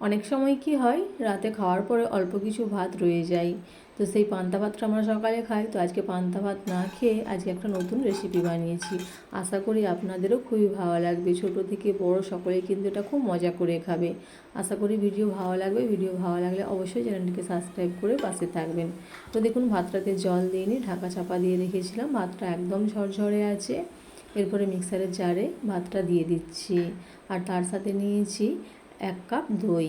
অনেক সময় কি হয়, রাতে খাওয়ার পরে অল্প কিছু ভাত রয়ে যায়। তো সেই পান্তা ভাতটা আমরা সকালে খাই। তো আজকে পান্তা ভাত না খেয়ে আজকে একটা নতুন রেসিপি বানিয়েছি। আশা করি আপনাদেরও খুবই ভালো লাগবে। ছোট থেকে বড় সকলে কিন্তু এটা খুব মজা করে খাবে। আশা করি ভিডিও ভালো লাগবে। ভিডিও ভালো লাগলে অবশ্যই চ্যানেলটিকে সাবস্ক্রাইব করে পাশে থাকবেন। তো দেখুন, ভাতটাতে জল দিয়ে ঢাকা চাপা দিয়ে রেখেছিলাম। ভাতটা একদম ঝরঝরে আছে। এরপরে মিক্সারের জারে ভাতটা দিয়ে দিচ্ছি। আর তার সাথে নিয়েছি এক কাপ দই।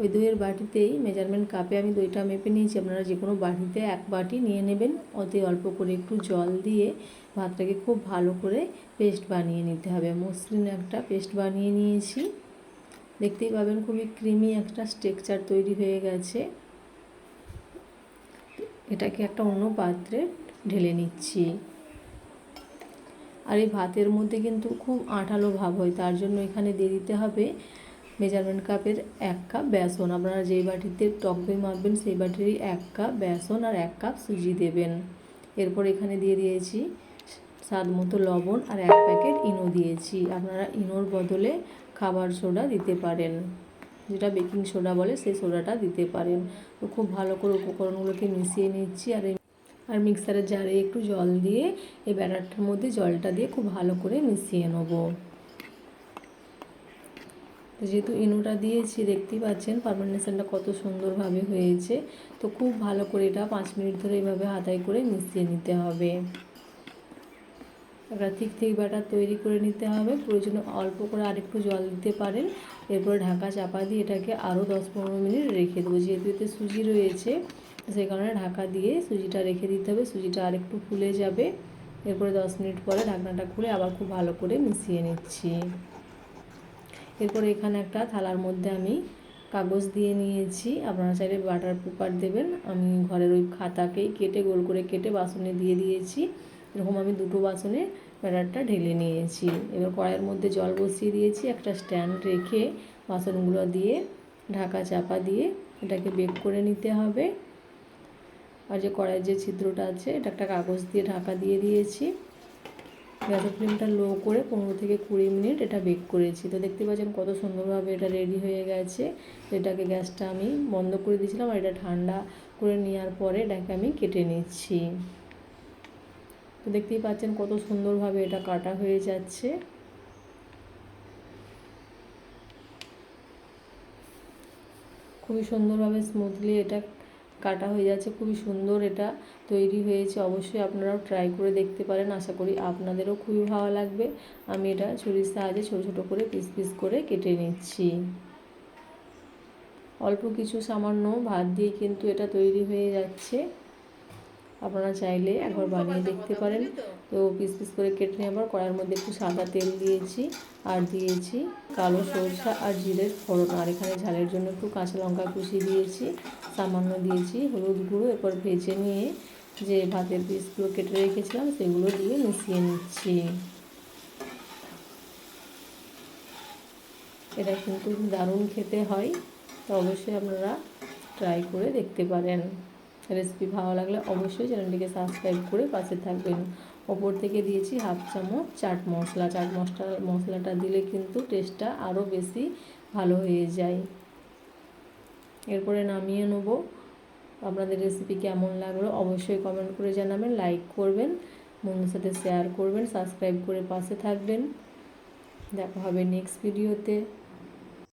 ওই দইয়ের বাটিতেই মেজারমেন্ট কাপে আমি দইটা মেপে নিয়েছি। আপনারা যে কোনো বাটিতে এক বাটি নিয়ে নেবেন। অতি অল্প করে একটু জল দিয়ে ভাতটাকে খুব ভালো করে পেস্ট বানিয়ে নিতে হবে। মসৃণ একটা পেস্ট বানিয়ে নিয়েছি। দেখতেই পাবেন খুবই ক্রিমি একটা স্ট্রেকচার তৈরি হয়ে গেছে। এটাকে একটা অন্য পাত্রে ঢেলে নিচ্ছি। আর এই ভাতের মধ্যে কিন্তু খুব আঠালো ভাব হয়, তার জন্য এখানে দিয়ে দিতে হবে মেজারমেন্ট কাপের এক কাপ বেসন। আপনারা যেই বাটিতে টক দই মাপবেন সেই বাটিরই এক কাপ বেসন আর এক কাপ সুজি দেবেন। এরপর এখানে দিয়ে দিয়েছি স্বাদ মতো লবণ আর এক প্যাকেট ইনো দিয়েছি। আপনারা ইনোর বদলে খাবার সোডা দিতে পারেন। যেটা বেকিং সোডা বলে, সেই সোডাটা দিতে পারেন। তো খুব ভালো করে উপকরণগুলোকে মিশিয়ে নিচ্ছি আর আর মিক্সারের জারে একটু জল দিয়ে এই ব্যাটারটার মধ্যে জলটা দিয়ে খুব ভালো করে মিশিয়ে নেব। যেহেতু ইনোটা দিয়েছি, দেখতেই পাচ্ছেন পারমানেশনটা কত সুন্দরভাবে হয়েছে। তো খুব ভালো করে এটা পাঁচ মিনিট ধরে এইভাবে হাতায় করে মিশিয়ে নিতে হবে। একটা ঠিক ঠিক ব্যাটার তৈরি করে নিতে হবে। প্রয়োজনে অল্প করে আরেকটু জল দিতে পারেন। এরপরে ঢাকা চাপা দিয়ে এটাকে আরও দশ পনেরো মিনিট রেখে দেবো। যেহেতু এতে সুজি রয়েছে সেই কারণে ঢাকা দিয়ে সুজিটা রেখে দিতে হবে। সুজিটা আরেকটু ফুলে যাবে। এরপরে দশ মিনিট পরে ঢাকনাটা খুলে আবার খুব ভালো করে মিশিয়ে নিচ্ছি। এরপরে এখানে একটা থালার মধ্যে আমি কাগজ দিয়ে নিয়েছি। আপনারা চাইলে বাটার পেপার দেবেন। আমি ঘরের ওই খাতাকেই কেটে, গোল করে কেটে বাসনে দিয়ে দিয়েছি। এরকম আমি দুটো বাসনে ব্যাটারটা ঢেলে নিয়েছি। এবার কড়াইয়ের মধ্যে জল বসিয়ে দিয়েছি। একটা স্ট্যান্ড রেখে বাসনগুলো দিয়ে ঢাকা চাপা দিয়ে এটাকে বেক করে নিতে হবে। আর যে কড়াইয়ের যে ছিদ্রটা আছে, এটা একটা কাগজ দিয়ে ঢাকা দিয়ে দিয়েছি। গ্যাসের ফ্লেমটা লো করে পনেরো থেকে কুড়ি মিনিট এটা বেক করেছি। তো দেখতে পাচ্ছেন কত সুন্দরভাবে এটা রেডি হয়ে গেছে। এটাকে গ্যাসটা আমি বন্ধ করে দিয়েছিলাম আর এটা ঠান্ডা করে নেওয়ার পরে এটাকে আমি কেটে নিচ্ছি। তো দেখতেই পাচ্ছেন কত সুন্দরভাবে এটা কাটা হয়ে যাচ্ছে। খুবই সুন্দরভাবে স্মুথলি এটা কাটা হয়ে যাচ্ছে, খুবই সুন্দর এটা তৈরি হয়েছে, অবশ্যই আপনারাও ট্রাই করে দেখতে পারেন, আশা করি আপনাদেরও খুবই ভালো লাগবে। আমি এটা ছুরির সাহায্যে ছোটো ছোটো করে পিস পিস করে কেটে নিচ্ছি। অল্প কিছু সামান্য ভাত দিয়ে কিন্তু এটা তৈরি হয়ে যাচ্ছে। আপনারা চাইলে একবার বানিয়ে দেখতে পারেন। তো পিস পিস করে কেটে নেওয়ার কড়াইয়ের মধ্যে একটু সাদা তেল দিয়েছি আর দিয়েছি কালো সরষা আর জিরের ফোড়ন। আর এখানে ঝালের জন্য একটু কাঁচা লঙ্কা কুচি দিয়েছি, সামান্য দিয়েছি হলুদ গুঁড়ো। এরপর ভেজে নিয়ে যে ভাতের পিসগুলো কেটে রেখেছিলাম সেগুলো দিয়ে মিশিয়ে নিচ্ছি। এটা কিন্তু দারুণ খেতে হয়, তো অবশ্যই আপনারা ট্রাই করে দেখতে পারেন। রেসিপি ভালো লাগলে অবশ্যই চ্যানেলটিকে সাবস্ক্রাইব করে পাশে থাকবেন। ওপর থেকে দিয়েছি হাফ চামচ চাট মশলা। চাট মশলা, মশলাটা দিলে কিন্তু টেস্টটা আরও বেশি ভালো হয়ে যায়। এরপরে নামিয়ে নেব। আপনাদের রেসিপি কেমন লাগল অবশ্যই কমেন্ট করে জানাবেন লাইক করবেন বন্ধুর সাথে শেয়ার করবেন সাবস্ক্রাইব করে পাশে থাকবেন। দেখা হবে নেক্সট ভিডিওতে